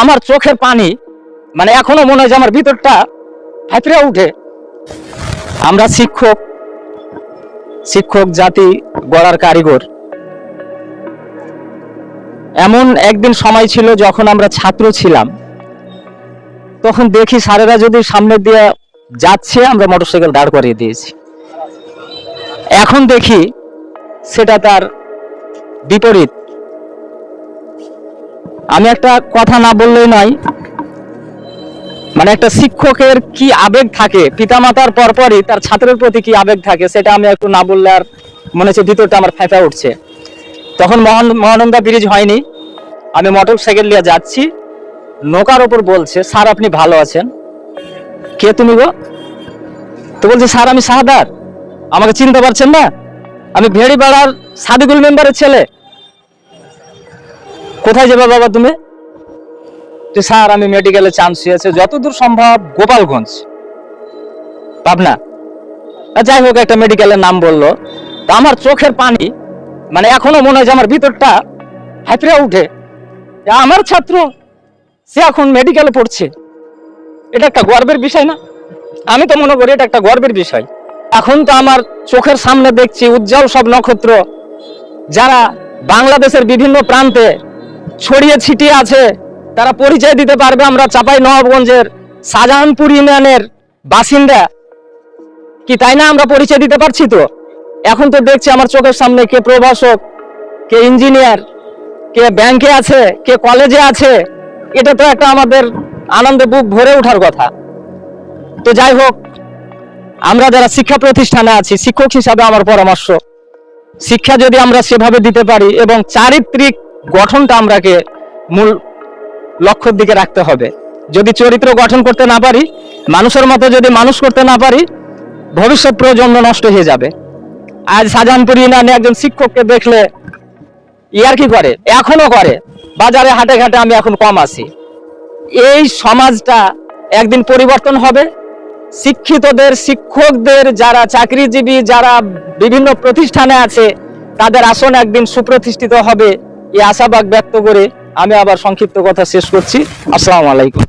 আমার চোখের পানি মানে এখনও মনে হয় যে আমার ভিতরটা হাঁপড়ে উঠে। আমরা শিক্ষক শিক্ষক জাতি গড়ার কারিগর। এমন একদিন সময় ছিল যখন আমরা ছাত্র ছিলাম। তখন দেখি স্যারেরা যদি সামনে দিয়ে যাচ্ছে, আমরা মোটরসাইকেল দাঁড় করিয়ে দিয়েছি। এখন দেখি সেটা তার বিপরীত। আমি একটা কথা না বললেই নয় মানে একটা শিক্ষকের কি আবেগ থাকে, পিতামাতার পরপরই তার ছাত্রের প্রতি কি আবেগ থাকে, সেটা আমি একটু না বললে আর মনে হচ্ছে ভিতরটা আমার ফেঁপে উঠছে। তখন মহান, মহানন্দা ব্রিজ হয়নি, আমি মোটর সাইকেল নিয়ে যাচ্ছি, নৌকার ওপর বলছে, স্যার, আপনি ভালো আছেন। কে তুমি গো? তো বলছে, স্যার, আমি সাহাদার। আমাকে চিনতে পারছেন না? আমি ভেড়ি ভেড়িপাড়ার সাদিকুল মেম্বারের ছেলে। কোথায় যাবে বাবা তুমি? তো স্যার, আমি মেডিকেলে চান্স হয়েছে যতদূর সম্ভব গোপালগঞ্জ। পাবনা। যাই হোক, একটা মেডিকেলের নাম বলল। তা আমার চোখের পানি মানে এখনও মনে হয় যে আমার ভিতরটা হাঁপড়ে উঠে। আমার ছাত্র, সে এখন মেডিকেলে পড়ছে। এটা একটা গর্বের বিষয় না? আমি তো মনে করি এটা একটা গর্বের বিষয়। এখন তো আমার চোখের সামনে দেখছি, উজ্জ্বল সব নক্ষত্র, যারা বাংলাদেশের বিভিন্ন প্রান্তে ছড়িয়ে ছিটিয়ে আছে। তারা পরিচয় দিতে পারবে আমরা চাপাই নবাবগঞ্জের শাহজাহানপুর ইউনিয়নের বাসিন্দা। কি তাই না আমরা পরিচয় দিতে পারছি তো? এখন তো দেখছি আমার চোখের সামনে কে প্রভাষক, কে ইঞ্জিনিয়ার, কে ব্যাংকে আছে, কে কলেজে আছে। এটা তো একটা আমাদের আনন্দে বুক ভরে ওঠার কথা। তো যাই হোক, আমরা যারা শিক্ষা প্রতিষ্ঠানে আছি, শিক্ষক হিসাবে আমার পরামর্শ, শিক্ষা যদি আমরা সেভাবে দিতে পারি এবং চারিত্রিক গঠনটা আমরাকে মূল লক্ষ্যের দিকে রাখতে হবে। যদি চরিত্র গঠন করতে না পারি, মানুষের মতো যদি মানুষ করতে না পারি, ভবিষ্যৎ প্রজন্ম নষ্ট হয়ে যাবে। আজ শাহজাহানপুর ইউনিয়নে একজন শিক্ষককে দেখলে ইয়ার কি করে? এখনও করে। বাজারে হাটে ঘাটে আমি এখন কম আছি। এই সমাজটা একদিন পরিবর্তন হবে। শিক্ষিতদের, শিক্ষকদের যারা চাকরিজীবী, যারা বিভিন্ন প্রতিষ্ঠানে আছে, তাদের আসন একদিন সুপ্রতিষ্ঠিত হবে। এই আশাবাদ ব্যক্ত করে আমি আবার সংক্ষিপ্ত কথা শেষ করছি। আসসালামু আলাইকুম।